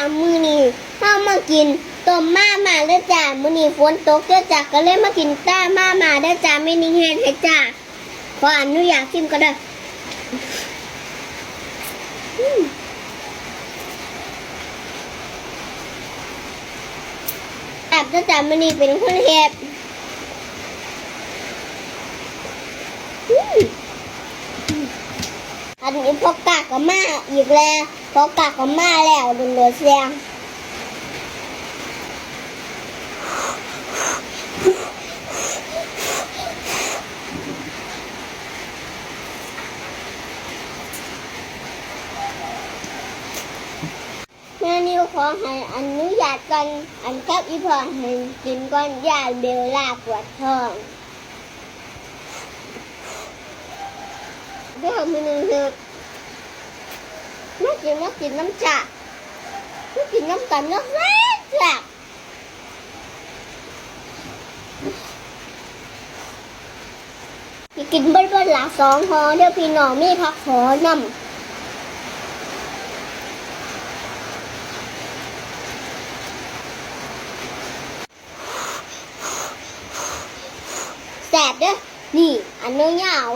ามือนี้เฮามากินต้มมามาเด้อจ้ามื้อนี้ฝนตกเด้อจ้าก็เลยมากินต้ามามาเด้อจ้าไม่นิ่งเฮ็ดให้จ้าขออนุญาตชิมก็ได้แอบเด้อจ้ามื้อนี้เป็นคนเฮ็ดอืม นนี้พอกากกับมาอีกแล้วพอกากกับมาแล้วโดนโดนเสียงแม่นิวขอให้อนุญาตกันอันกับอีพอให้กินก่อนยาเบลลาปวดท้อง เดี๋ยวมือหนึ่งเถอะมากินมากินน้ำจ่ามากินน้ำกันน้ำแซ่บแซ่กินเบิ้ลเบิ้ลหละสองหอเดี๋ยวพี่น้องมีพักหอนำแซ่บเด้อนี่ อันนี้ยาว